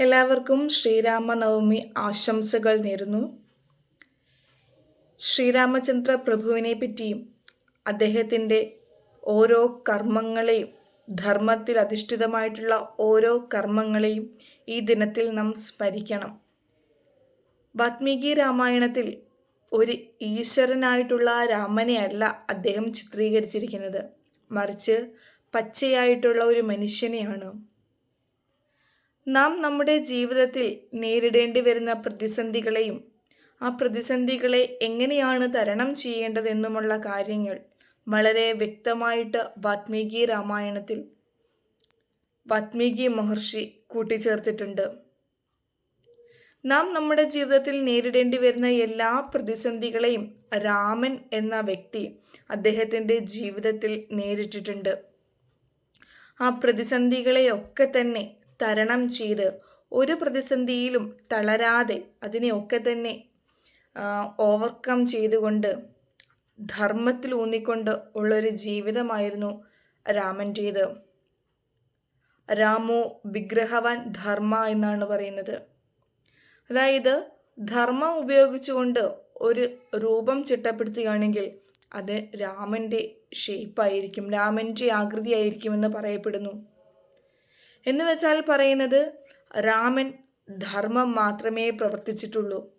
എല്ലാവർക്കും ശ്രീരാമനവമി ആശംസകൾ നേരുന്നു. ശ്രീരാമചന്ദ്ര പ്രഭുവിനെ പറ്റിയും അദ്ദേഹത്തിന്റെ ഓരോ കർമ്മങ്ങളെയും ധർമ്മത്തിൽ അധിഷ്ഠിതമായിട്ടുള്ള ഓരോ കർമ്മങ്ങളെയും ഈ ദിനത്തിൽ നാം സ്മരിക്കണം. വാത്മീകി രാമായണത്തിൽ ഒരു ഈശ്വരനായിട്ടുള്ള രാമനെയല്ല അദ്ദേഹം ചിത്രീകരിച്ചിരിക്കുന്നത്. മറിച്ച് പച്ചയായിട്ടുള്ള ഒരു മനുഷ്യനെയാണ് നാം നമ്മുടെ ജീവിതത്തിൽ നേരിടേണ്ടി വരുന്ന പ്രതിസന്ധികളെയും ആ പ്രതിസന്ധികളെ എങ്ങനെയാണ് തരണം ചെയ്യേണ്ടതെന്നുമുള്ള കാര്യങ്ങൾ വളരെ വ്യക്തമായിട്ട് വാത്മീകി രാമായണത്തിൽ വാത്മീകി മഹർഷി കൂട്ടിച്ചേർത്തിട്ടുണ്ട്. നാം നമ്മുടെ ജീവിതത്തിൽ നേരിടേണ്ടി വരുന്ന എല്ലാ പ്രതിസന്ധികളെയും രാമൻ എന്ന വ്യക്തി അദ്ദേഹത്തിന്റെ ജീവിതത്തിൽ നേരിട്ടിട്ടുണ്ട്. ആ പ്രതിസന്ധികളെയൊക്കെ തന്നെ തരണം ചെയ്ത് ഒരു പ്രതിസന്ധിയിലും തളരാതെ അതിനെയൊക്കെ തന്നെ ഓവർകം ചെയ്തുകൊണ്ട് ധർമ്മത്തിൽ ഊന്നിക്കൊണ്ട് ഉള്ളൊരു ജീവിതമായിരുന്നു രാമന്റേത്. രാമോ വിഗ്രഹവാൻ ധർമ്മ എന്നാണ് പറയുന്നത്. അതായത് ധർമ്മം ഉപയോഗിച്ചുകൊണ്ട് ഒരു രൂപം ചിട്ടപ്പെടുത്തുകയാണെങ്കിൽ അത് രാമന്റെ ഷേപ്പായിരിക്കും രാമന്റെ ആകൃതിയായിരിക്കുമെന്ന് പറയപ്പെടുന്നു. എന്ന് വെച്ചാൽ പറയുന്നത് രാമൻ ധർമ്മം മാത്രമേ പ്രവർത്തിച്ചിട്ടുള്ളൂ.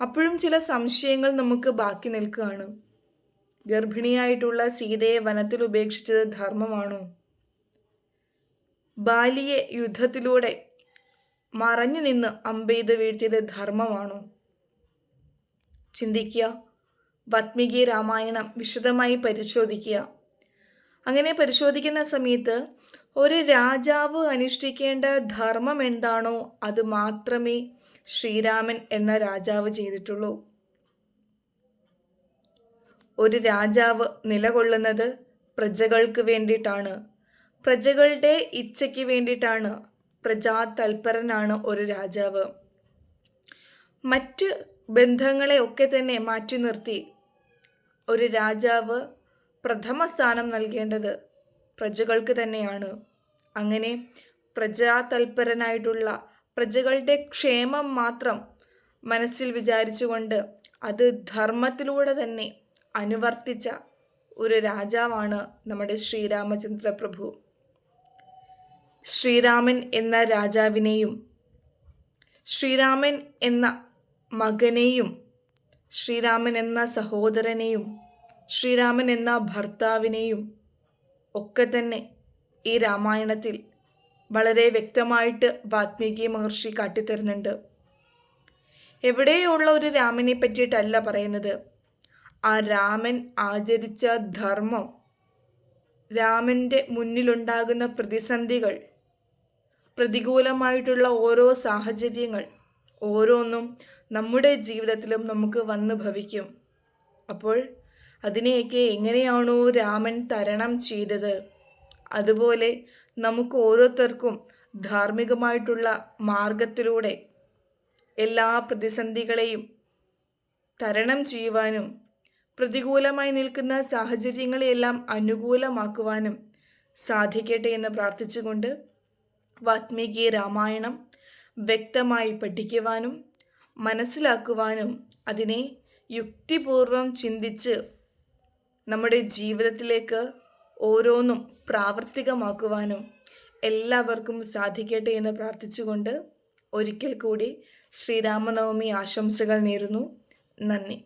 അപ്പോഴും ചില സംശയങ്ങൾ നമുക്ക് ബാക്കി നിൽക്കുകയാണ്. ഗർഭിണിയായിട്ടുള്ള സീതയെ വനത്തിൽ ഉപേക്ഷിച്ചത് ധർമ്മമാണോ? ബാലിയെ യുദ്ധത്തിലൂടെ മറഞ്ഞു നിന്ന് അമ്പെയ്ത് വീഴ്ത്തിയത് ധർമ്മമാണോ? ചിന്തിക്കുക. വാത്മീകി രാമായണം വിശദമായി പരിശോധിക്കുക. അങ്ങനെ പരിശോധിക്കുന്ന സമയത്ത് ഒരു രാജാവ് അനുഷ്ഠിക്കേണ്ട ധർമ്മം എന്താണോ അത് മാത്രമേ ശ്രീരാമൻ എന്ന രാജാവ് ചെയ്തിട്ടുള്ളൂ. ഒരു രാജാവ് നിലകൊള്ളുന്നത് പ്രജകൾക്ക് വേണ്ടിയിട്ടാണ്. പ്രജകളുടെ ഇച്ഛയ്ക്ക് വേണ്ടിയിട്ടാണ്. പ്രജാ തൽപരനാണ് ഒരു രാജാവ്. മറ്റ് ബന്ധങ്ങളെ ഒക്കെ തന്നെ മാറ്റി നിർത്തി. ഒരു രാജാവ് പ്രഥമ സ്ഥാനം നൽകേണ്ടത് പ്രജകൾക്ക് തന്നെയാണ്. അങ്ങനെ പ്രജാതൽപരനായിട്ടുള്ള പ്രജകളുടെ ക്ഷേമം മാത്രം മനസ്സിൽ വിചാരിച്ചുകൊണ്ട് അത് ധർമ്മത്തിലൂടെ തന്നെ അനുവർത്തിച്ച ഒരു രാജാവാണ് നമ്മുടെ ശ്രീരാമചന്ദ്ര പ്രഭു ശ്രീരാമൻ എന്ന രാജാവിനെയും ശ്രീരാമൻ എന്ന മകനെയും ശ്രീരാമൻ എന്ന സഹോദരനെയും ശ്രീരാമൻ എന്ന ഭർത്താവിനെയും ഒക്കെ തന്നെ ഈ രാമായണത്തിൽ വളരെ വ്യക്തമായിട്ട് വാത്മീകി മഹർഷി കാട്ടിത്തരുന്നുണ്ട്. എവിടെയുള്ള ഒരു രാമനെ പറ്റിയിട്ടല്ല പറയുന്നത്. ആ രാമൻ ആചരിച്ച ധർമ്മം രാമന്റെ മുന്നിലുണ്ടാകുന്ന പ്രതിസന്ധികൾ പ്രതികൂലമായിട്ടുള്ള ഓരോ സാഹചര്യങ്ങൾ ഓരോന്നും നമ്മുടെ ജീവിതത്തിലും നമുക്ക് വന്നു ഭവിക്കും. അപ്പോൾ അതിനെയൊക്കെ എങ്ങനെയാണോ രാമൻ തരണം ചെയ്തത്. അതുപോലെ നമുക്ക് ഓരോരുത്തർക്കും ധാർമ്മികമായിട്ടുള്ള മാർഗത്തിലൂടെ എല്ലാ പ്രതിസന്ധികളെയും തരണം ചെയ്യുവാനും പ്രതികൂലമായി നിൽക്കുന്ന സാഹചര്യങ്ങളെയെല്ലാം അനുകൂലമാക്കുവാനും സാധിക്കട്ടെ എന്ന് പ്രാർത്ഥിച്ചുകൊണ്ട് വാത്മീകി രാമായണം വ്യക്തമായി പഠിക്കുവാനും മനസ്സിലാക്കുവാനും അതിനെ യുക്തിപൂർവം ചിന്തിച്ച് നമ്മുടെ ജീവിതത്തിലേക്ക് ഓരോന്നും പ്രാവർത്തികമാക്കുവാനും എല്ലാവർക്കും സാധിക്കട്ടെ എന്ന് പ്രാർത്ഥിച്ചുകൊണ്ട് ഒരിക്കൽ കൂടി ശ്രീരാമനവമി ആശംസകൾ നേരുന്നു. നന്ദി.